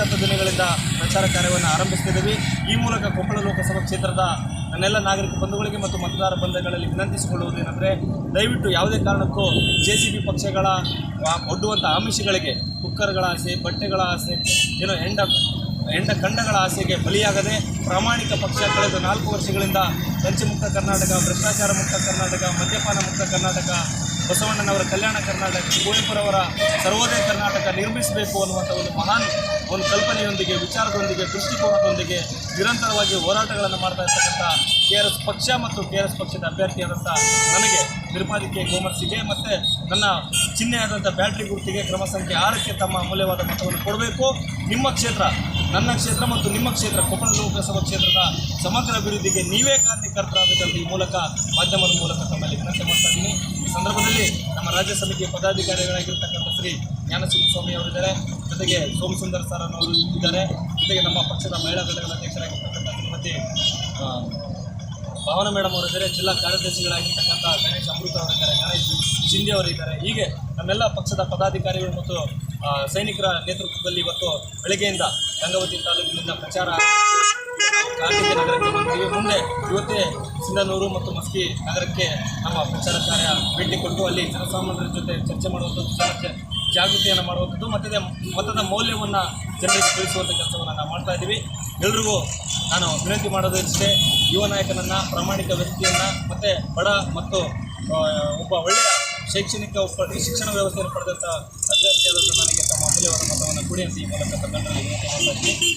ಎಂಟತ್ತು ದಿನಗಳಿಂದ ಪ್ರಚಾರ ಕಾರ್ಯವನ್ನು ಆರಂಭಿಸ್ತಿದ್ದೀವಿ ಈ ಮೂಲಕ ಕೊಪ್ಪಳ ಲೋಕಸಭಾ ಕ್ಷೇತ್ರದ ನನ್ನೆಲ್ಲ ನಾಗರಿಕ ಬಂಧುಗಳಿಗೆ ಮತ್ತು ಮತದಾರ ಬಂಧುಗಳಲ್ಲಿ ವಿನಂತಿಸಿಕೊಳ್ಳುವುದೇನೆಂದರೆ, ದಯವಿಟ್ಟು ಯಾವುದೇ ಕಾರಣಕ್ಕೂ ಜೆ ಸಿ ಬಿ ಪಕ್ಷಗಳ ಒಡ್ಡುವಂಥ ಆಮಿಷಗಳಿಗೆ, ಕುಕ್ಕರ್ಗಳ ಆಸೆ, ಬಟ್ಟೆಗಳ ಆಸೆ, ಏನೋ ಹೆಂಡ ಹೆಂಡ ಖಂಡಗಳ ಆಸೆಗೆ ಬಲಿಯಾಗದೆ ಪ್ರಾಮಾಣಿಕ ಪಕ್ಷ ಕಳೆದ ನಾಲ್ಕು ವರ್ಷಗಳಿಂದ ಲಂಚಮುಕ್ತ ಕರ್ನಾಟಕ, ಭ್ರಷ್ಟಾಚಾರ ಮುಕ್ತ ಕರ್ನಾಟಕ, ಮದ್ಯಪಾನ ಮುಕ್ತ ಕರ್ನಾಟಕ ಬಸವಣ್ಣನವರ ಕಲ್ಯಾಣ ಕರ್ನಾಟಕ ಕುವೆಂಪುರವರ ಸರ್ವೋದಯ ಕರ್ನಾಟಕ ನಿರ್ಮಿಸಬೇಕು ಅನ್ನುವಂಥ ಒಂದು ಮಹಾನ್ ಒಂದು ಕಲ್ಪನೆಯೊಂದಿಗೆ, ವಿಚಾರದೊಂದಿಗೆ, ದೃಷ್ಟಿಕೋನದೊಂದಿಗೆ ನಿರಂತರವಾಗಿ ಹೋರಾಟಗಳನ್ನು ಮಾಡ್ತಾ ಇರ್ತಕ್ಕಂಥ ಕೆ ಆರ್ ಎಸ್ ಪಕ್ಷ ಮತ್ತು ಕೆ ಆರ್ ಎಸ್ ಪಕ್ಷದ ಅಭ್ಯರ್ಥಿಯಾದಂಥ ನನಗೆ ನಿರ್ಮಾದಿಕೆ ಗೋಮರ್ಸಿಗೆ ಮತ್ತು ನನ್ನ ಚಿಹ್ನೆಯಾದಂಥ ಬ್ಯಾಟ್ರಿ ಗುರುತಿಗೆ ಕ್ರಮ ಸಂಖ್ಯೆ ಆರಕ್ಕೆ ತಮ್ಮ ಅಮೂಲ್ಯವಾದ ಮತವನ್ನು ಕೊಡಬೇಕು. ನಿಮ್ಮ ಕ್ಷೇತ್ರ, ನನ್ನ ಕ್ಷೇತ್ರ ಮತ್ತು ನಿಮ್ಮ ಕ್ಷೇತ್ರ, ಕೊಪ್ಪಳ ಲೋಕಸಭಾ ಕ್ಷೇತ್ರದ ಸಮಗ್ರ ಅಭಿವೃದ್ಧಿಗೆ ನೀವೇ ಕಾರಣಕರ್ತರಾಗಬೇಕಂತ ಈ ಮೂಲಕ ಮಾಧ್ಯಮದ ಮೂಲಕ ತಮ್ಮಲ್ಲಿ ವಿನಂತಿ ಮಾಡ್ತಾ ಇದ್ದೀನಿ ಈ ಸಂದರ್ಭದಲ್ಲಿ ನಮ್ಮ ರಾಜ್ಯ ಸಮಿತಿಯ ಪದಾಧಿಕಾರಿಗಳಾಗಿರ್ತಕ್ಕಂಥ ಶ್ರೀ ಜ್ಞಾನಸಿಂಹ ಸ್ವಾಮಿ ಅವರಿದ್ದಾರೆ. ಜೊತೆಗೆ ಸೋಮಸುಂದರ್ ಸರ್ ಅನ್ನೋರು ಇದ್ದಾರೆ. ಜೊತೆಗೆ ನಮ್ಮ ಪಕ್ಷದ ಮಹಿಳಾ ಘಟಕದ ಅಧ್ಯಕ್ಷರಾಗಿರ್ತಕ್ಕಂಥ ಶ್ರೀಮತಿ ಭಾವನಾ ಮೇಡಮ್ ಅವರಿದ್ದಾರೆ. ಜಿಲ್ಲಾ ಕಾರ್ಯದರ್ಶಿಗಳಾಗಿರ್ತಕ್ಕಂಥ ಗಣೇಶ್ ಅಮೃತ ಅವರಿದ್ದಾರೆ. ಗಣೇಶ್ ಶಿಂದೆ ಅವರಿದ್ದಾರೆ. ಹೀಗೆ ನಮ್ಮೆಲ್ಲ ಪಕ್ಷದ ಪದಾಧಿಕಾರಿಗಳು ಮತ್ತು ಸೈನಿಕರ ನೇತೃತ್ವದಲ್ಲಿ ಇವತ್ತು ಬೆಳಗ್ಗೆಯಿಂದ ಗಂಗಾವತಿ ತಾಲೂಕಿನಿಂದ ಪ್ರಚಾರ ಕಾರ್ತಿಕ ನಗರಕ್ಕೆ ಬಂದಿದ್ದೀವಿ ಮುಂದೆ ಇವತ್ತೇ ಸಿಂಧನೂರು ಮತ್ತು ಮಸ್ಕಿ ನಗರಕ್ಕೆ ನಮ್ಮ ಪ್ರಚಾರ ಕಾರ್ಯ ಭೇಟಿ ಕೊಟ್ಟು ಅಲ್ಲಿ ಜನಸಾಮಾನ್ಯರ ಜೊತೆ ಚರ್ಚೆ ಮಾಡುವಂಥದ್ದು ಜಾಗೃತಿಯನ್ನು ಮಾಡುವಂಥದ್ದು ಮತ್ತು ಮತದ ಮೌಲ್ಯವನ್ನು ಜನರಿಗೆ ತಿಳಿಸುವಂಥ ಕೆಲಸವನ್ನು ನಾವು ಮಾಡ್ತಾ ಇದ್ದೀವಿ. ಎಲ್ರಿಗೂ ನಾನು ವಿನಂತಿ ಮಾಡೋದು ಇಷ್ಟೇ ಯುವ ನಾಯಕನನ್ನು, ಪ್ರಾಮಾಣಿಕ ವ್ಯಕ್ತಿಯನ್ನು ಮತ್ತು ಬಡ ಮತ್ತು ಒಬ್ಬ ಒಳ್ಳೆಯ ಶೈಕ್ಷಣಿಕ ಶಿಕ್ಷಣ ವ್ಯವಸ್ಥೆಯನ್ನು ಪಡೆದಂಥ ಅಭ್ಯರ್ಥಿಯಾದಂಥ ನನಗೆ ತಮ್ಮ ಅಮೂಲ್ಯವಾದ ಮತವನ್ನು ಕೊಡಿ ಅಂತ ಈ ಮೂಲಕ ಇದ್ದೀನಿ.